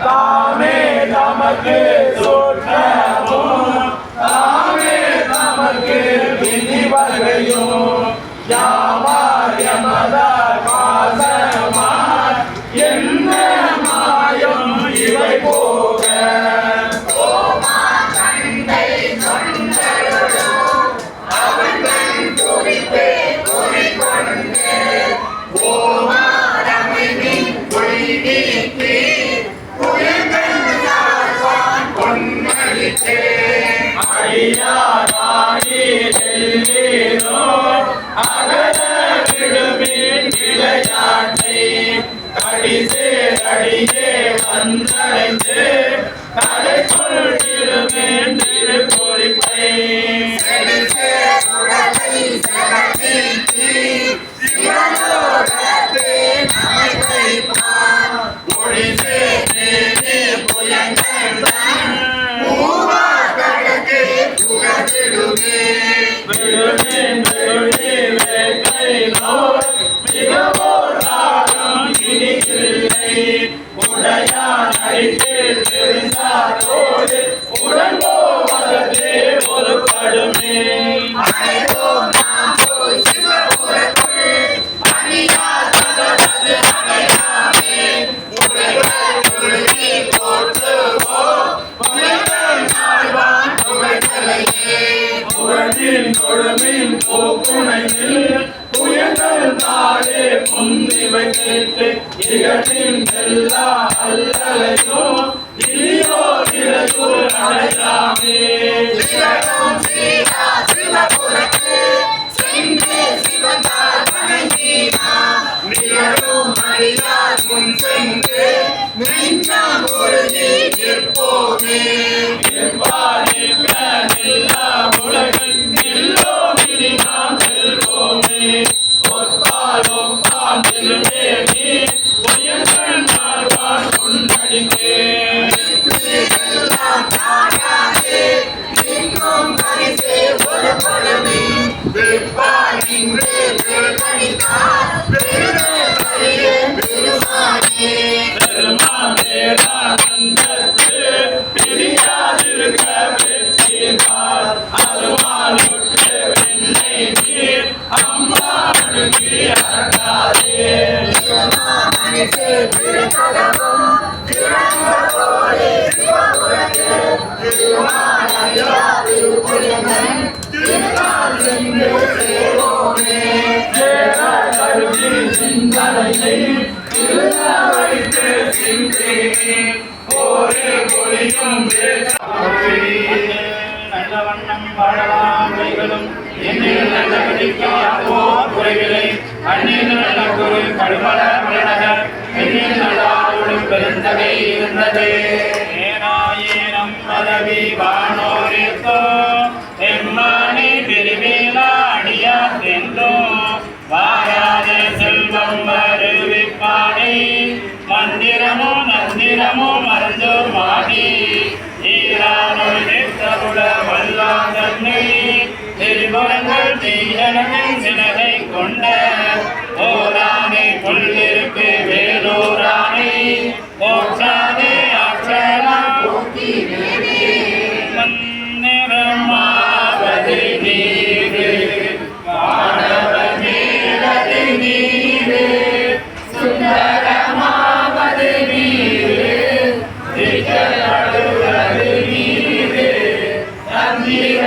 I'm a Namakku Amen. Hey, hey. உன்னிமை கேட்டு இகழின் எல்லா அல்லலையும் திருமானே பெருந்தகை இருந்தது ஏனாயிரம் பதவி வாழ உல வல்லான He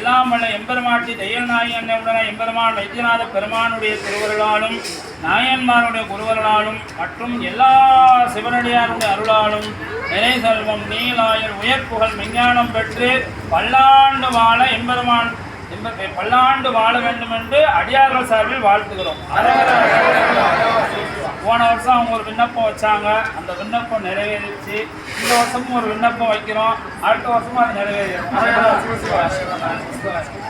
எல்லாம் வல்ல எம்பெருமாட்டி தெய்வநாயகி அண்ணனுடன எம்பெருமான் வைத்தியநாத பெருமானுடைய திருவருளாலும் நாயன்மாருடைய குருவர்களாலும் மற்றும் எல்லா சிவனடியாருடைய அருளாலும் நிறை செல்வம் நீலாயர் உயர்ப்புகள் விஞ்ஞானம் பெற்று பல்லாண்டு வாழ எம்பெருமான் பல்லாண்டு வாழ வேண்டும் என்று அடியார்கள் சார்பில் வாழ்த்துகிறோம். போன வருஷம் அவங்க ஒரு விண்ணப்பம் வச்சாங்க. அந்த விண்ணப்பம் நிறைவேறிச்சு. இந்த வருஷமும் ஒரு விண்ணப்பம் வைக்கிறோம். அடுத்த வருஷமும் அது நிறைவேறும்